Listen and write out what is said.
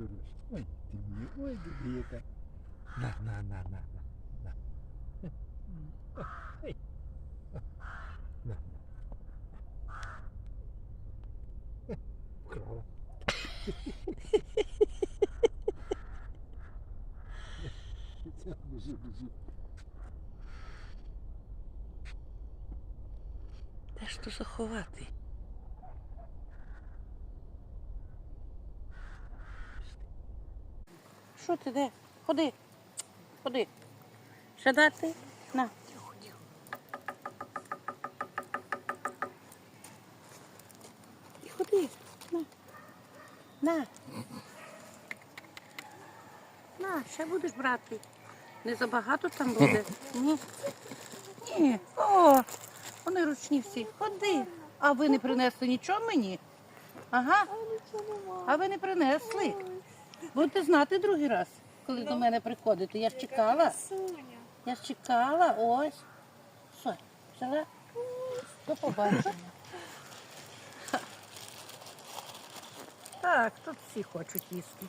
Ой, ти мій, ой, яка. На, на, на, на, на. на. На. Вкрала. Біжи, біжи. Де ж то? Що ти де? Ходи. Ходи. Ще дати? На. І ходи. На. На. На, ще будеш брати. Не забагато там буде? Ні. Ні. О, вони ручні всі. Ходи. А ви не принесли нічого мені? Ага. А ви не принесли. Будете знати другий раз, коли до мене приходите. Я ж чекала. Я ж чекала. Ось. Все, взяла. До побачення. Так, тут всі хочуть їсти.